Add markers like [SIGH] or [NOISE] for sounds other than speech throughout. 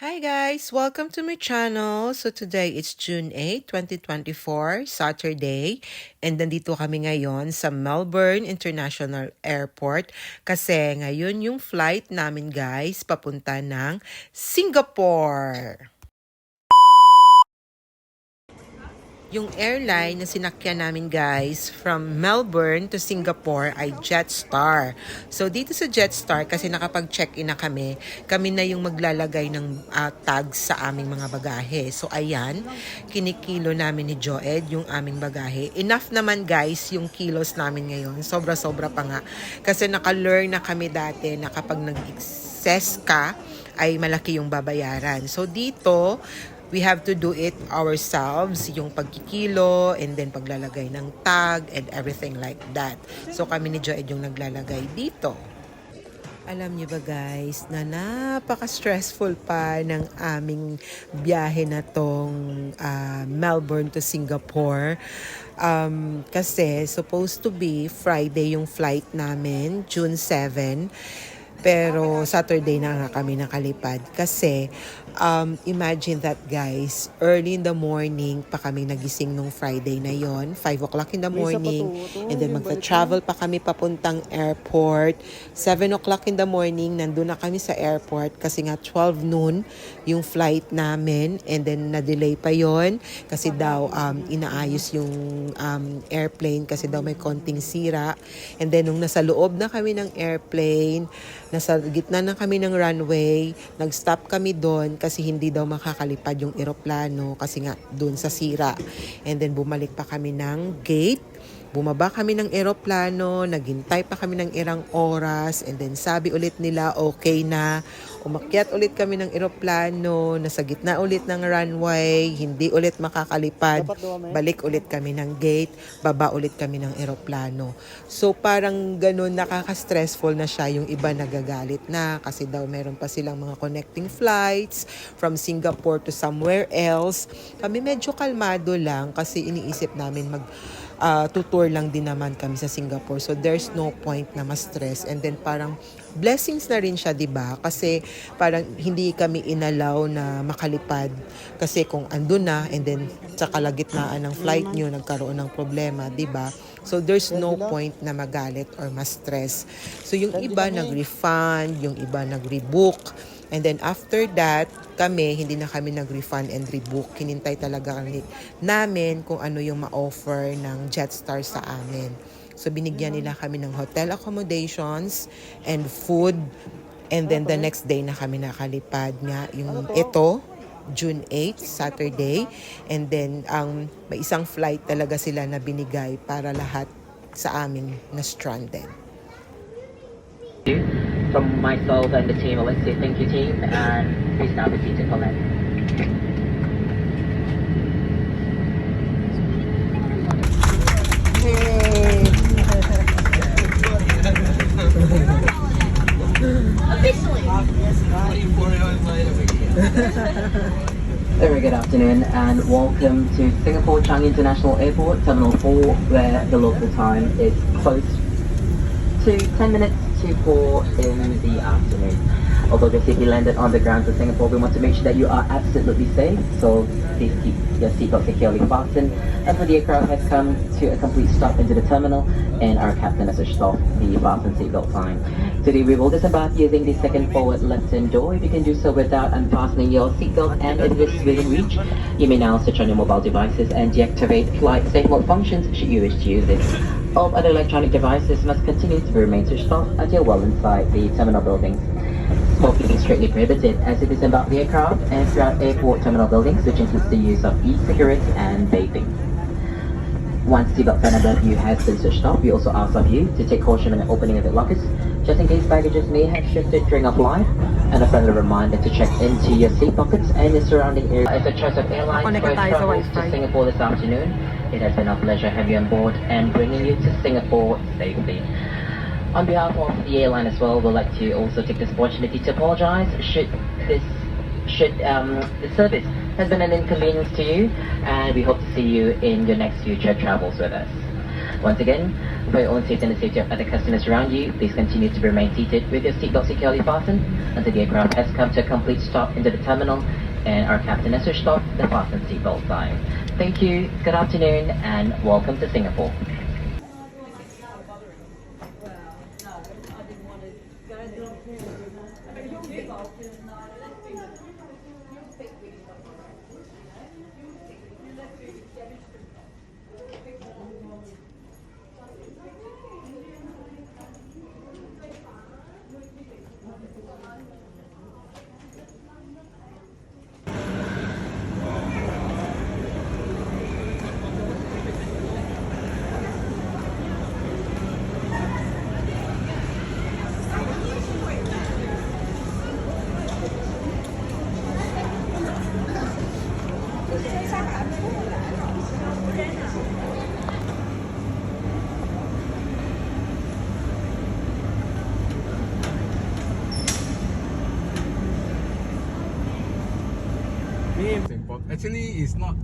Hi guys! Welcome to my channel. So today it's June 8, 2024, Saturday. And nandito kami ngayon sa Melbourne International Airport kasi ngayon yung flight namin guys papunta ng Singapore. Yung airline na sinakyan namin guys from Melbourne to Singapore ay Jetstar. So dito sa Jetstar kasi nakapag-check-in na kami, kami na yung maglalagay ng ah, tags sa aming mga bagahe. So ayan, kinikilo namin ni Joed yung aming bagahe. Enough naman guys yung kilos namin ngayon. Sobra-sobra pa nga. Kasi naka-learn na kami dati na kapag nag-excess ka, ay malaki yung babayaran. So dito, we have to do it ourselves, yung pagkikilo, and then paglalagay ng tag, and everything like that. So kami ni Joed yung naglalagay dito. Alam niyo ba guys, na napaka-stressful pa ng aming biyahe na tong ah, Melbourne to Singapore. Um, kasi supposed to be Friday yung flight namin, June 7. Pero Saturday na nga kami nakalipad kasi um, imagine that guys, early in the morning pa kami nagising nung Friday na yon 5 o'clock in the morning. And then magta-travel pa kami papuntang airport. 7 o'clock in the morning, nandun na kami sa airport kasi nga 12 noon yung flight namin. And then na-delay pa yon kasi daw um, inaayos yung um, airplane kasi daw may konting sira. And then nung nasa loob na kami ng airplane, nasa gitna na kami ng runway, nag-stop kami doon kasi hindi daw makakalipad yung eroplano kasi nga doon sa sira. And then bumalik pa kami ng gate. Bumaba kami ng eroplano, naghintay pa kami ng irang oras, and then sabi ulit nila okay na. Umakyat ulit kami ng eroplano, nasa gitna ulit ng runway, hindi ulit makakalipad. Balik ulit kami ng gate, baba ulit kami ng eroplano. So parang ganun nakaka-stressful na siya yung iba nagagalit na kasi daw meron pa silang mga connecting flights from Singapore to somewhere else. Kami medyo kalmado lang kasi iniisip namin mag uh, tutour lang din naman kami sa Singapore. So there's no point na ma-stress. And then parang blessings na rin siya, 'di ba? Kasi parang hindi kami inalaw na makalipad kasi kung andun na and then sa kalagitnaan ng flight nyo nagkaroon ng problema, 'di ba? So there's no point na magalit or ma-stress. So yung iba nag-refund, yung iba nag-rebook. And then after that, kami, hindi na kami nag-refund and rebook. Hinintay talaga kami namin kung ano yung ma-offer ng Jetstar sa amin. So binigyan nila kami ng hotel accommodations and food. And then the next day na kami nakalipad nga yung ito, June 8, Saturday. And then ang may isang flight talaga sila na binigay para lahat sa amin na stranded. From myself and the team, to say thank you, team, and please now proceed to comment. [LAUGHS] Very good afternoon and welcome to Singapore Changi International Airport, Terminal 4, where the local time is close to 10 minutes to 4 in the afternoon. Although the city landed on the ground to Singapore, we want to make sure that you are absolutely safe, so please keep your seatbelt securely fastened. And for the aircraft has come to a complete stop into the terminal, and our captain has switched off the fasten seatbelt sign. Today we will disembark using the second forward left-hand door. If you can do so without unfastening your seatbelt and it is within reach, you may now switch on your mobile devices and deactivate flight safe mode functions should you wish to use it. All other electronic devices must continue to remain switched off until well inside the terminal buildings. Is strictly prohibited as it is about the aircraft and throughout airport terminal buildings, which includes the use of e-cigarettes and vaping. Once seatbelt sign above you has been switched off, we also ask of you to take caution in the opening of the lockers, just in case baggages may have shifted during a flight, and a friendly reminder to check into your seat pockets and the surrounding area. As a choice of airlines for travels to Singapore this afternoon, it has been our pleasure having you on board and bringing you to Singapore safely. On behalf of the airline as well, we'd like to also take this opportunity to apologize should this should um, the service has been an inconvenience to you, and we hope to see you in your next future travels with us. Once again, for your own safety and the safety of other customers around you, please continue to remain seated with your seatbelt securely fastened until the aircraft has come to a complete stop into the terminal and our captain has switched off the fasten seatbelt sign. Thank you, good afternoon, and welcome to Singapore. It's important. Actually, it's not.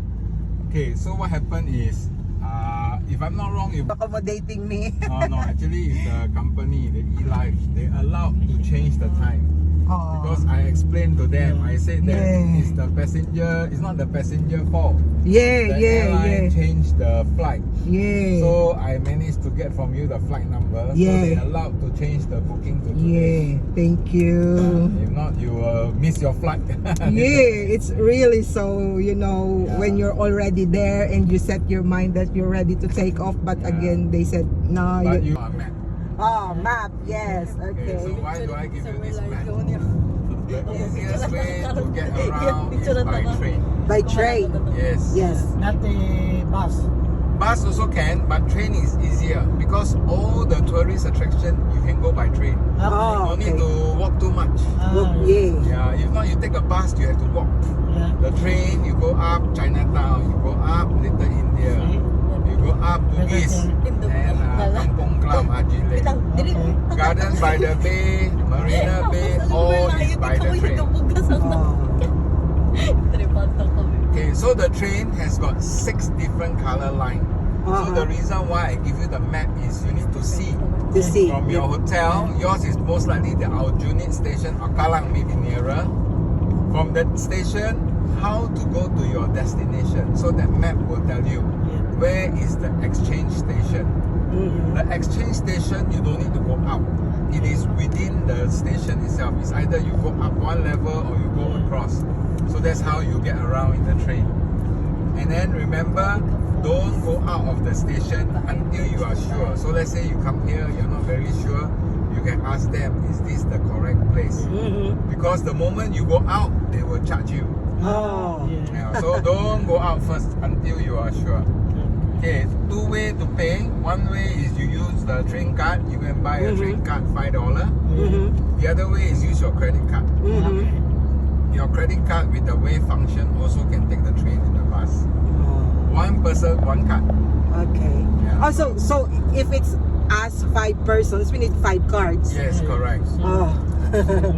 Okay, so what happened is, uh, if I'm not wrong, if Accommodating me. no, no, actually, it's the company, the E-Life, they allowed to change the time. Oh. Because I explained to them, I said that Yeah. it's the passenger, it's not the passenger fault. Yeah, The yeah, airline yeah. changed the flight. Yeah. So I managed to get from you the flight number. So they allowed to change the booking to today. yeah, thank you. If not, you will miss your flight. [LAUGHS] Yeah, it's really so, you know, Yeah. when you're already there and you set your mind that you're ready to take off, but Yeah. again, they said, no, But you, you are mad. Oh, map, yes, Okay, so why do I give you this map? The easiest way to get [LAUGHS] around is by train. By train, Yes. yes. Not the bus. Bus also can, but train is easier because all the tourist attraction you can go by train. Oh, no need okay. to walk too much. Well, Ah, yeah. Yeah, if not you take a bus, you have to walk. yeah. The train, you go up Chinatown, you go up Little India, you go up Bugis, and uh, [LAUGHS] Kampong Glam, Ajile. Okay. Garden by the Bay, Marina Bay, all is by the train. [LAUGHS] Okay, so the train has got six different color line. So Uh-huh. the reason why I give you the map is you need to see to see. from your hotel. Yours is most likely the Aljunied station or Kallang maybe nearer. From that station, how to go to your destination. So that map will tell you where is the exchange station. The exchange station you don't need to go out. It is within the station itself. It's either you go up one level or you go across. So that's how you get around in the train. And then remember, don't go out of the station until you are sure. So let's say you come here, you're not very sure, you can ask them, is this the correct place? Mhm. Because the moment you go out, they will charge you. Oh, Yeah, so don't go out first until you are sure. Okay, two way to pay. One way is you use the train card. You can buy a train card five dollar. Mhm. The other way is use your credit card. Mhm. Your credit card with the wave function also can take the train and the bus. Oh, One person, one card. okay. Yeah. Oh, so, so if it's us five persons, we need five cards. Yes, correct. Oh. [LAUGHS] there.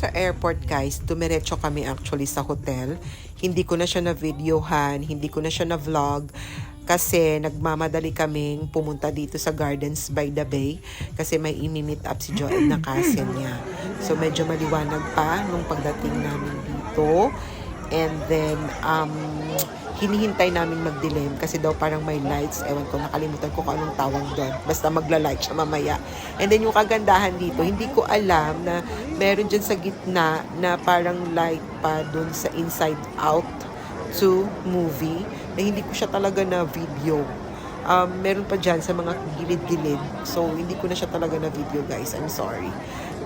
Sa airport guys, dumiretso kami actually sa hotel. Hindi ko na siya na videohan, hindi ko na siya na vlog kasi nagmamadali kaming pumunta dito sa Gardens by the Bay kasi may imi-meet up si Joel na cousin niya. So medyo maliwanag pa nung pagdating namin dito. And then um hinihintay namin magdilim kasi daw parang may lights. Ewan ko, nakalimutan ko kung anong tawag doon. Basta magla-light siya mamaya. And then yung kagandahan dito, hindi ko alam na meron dyan sa gitna na parang light pa doon sa Inside Out 2 movie na hindi ko siya talaga na video. Um, meron pa dyan sa mga gilid-gilid. So, hindi ko na siya talaga na video, guys. I'm sorry.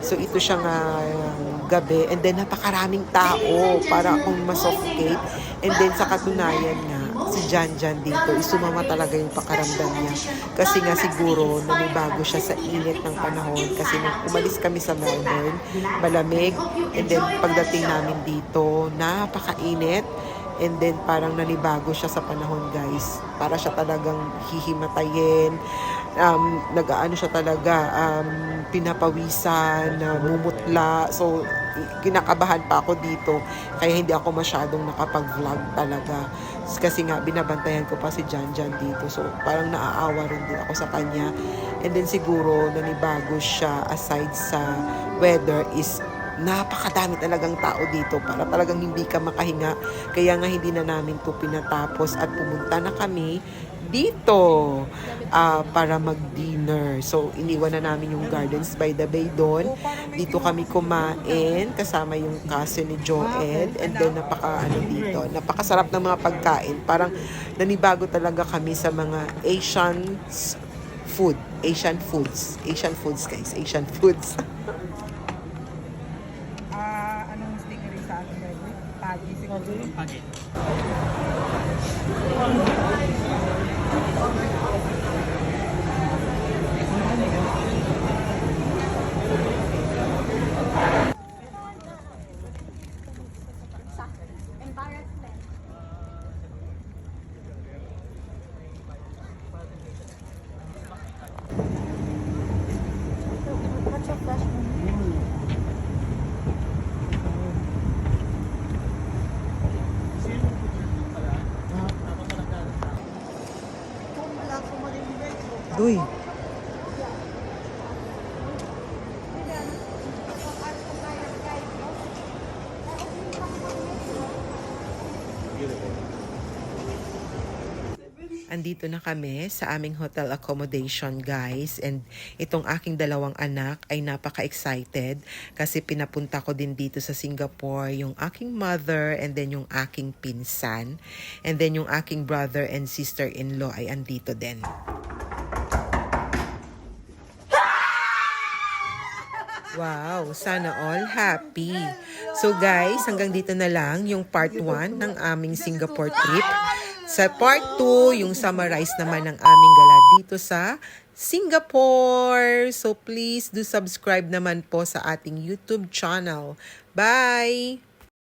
So, ito siya nga um, gabi. And then, napakaraming tao para akong masuffocate. And then, sa katunayan nga, si Jan Jan dito, isumama talaga yung pakaramdam niya. Kasi nga siguro, nanibago siya sa init ng panahon. Kasi nung umalis kami sa Melbourne, malamig. And then, pagdating namin dito, napakainit. And then parang nanibago siya sa panahon guys. Para siya talagang hihimatayin. Um, nag-ano siya talaga, um, pinapawisan, namumutla. So, i- kinakabahan pa ako dito. Kaya hindi ako masyadong nakapag-vlog talaga. Kasi nga, binabantayan ko pa si Jan Jan dito. So, parang naaawa rin din ako sa kanya. And then siguro, nanibago siya aside sa weather is napakadami talagang tao dito para talagang hindi ka makahinga. Kaya nga hindi na namin to pinatapos at pumunta na kami dito ah, para mag-dinner. So, iniwan na namin yung Gardens by the Bay doon. Dito kami kumain kasama yung cousin ni Joed and then napaka ano dito, napakasarap ng mga pagkain. Parang nanibago talaga kami sa mga Asian food, Asian foods, Asian foods guys, Asian foods. [LAUGHS] 어, 가게. 가게. Andito na kami sa aming hotel accommodation guys and itong aking dalawang anak ay napaka-excited kasi pinapunta ko din dito sa Singapore yung aking mother and then yung aking pinsan and then yung aking brother and sister-in-law ay andito din. Wow, sana all happy. So guys, hanggang dito na lang yung part 1 ng aming Singapore trip. Sa part 2, yung summarize naman ng aming gala dito sa Singapore. So please do subscribe naman po sa ating YouTube channel. Bye!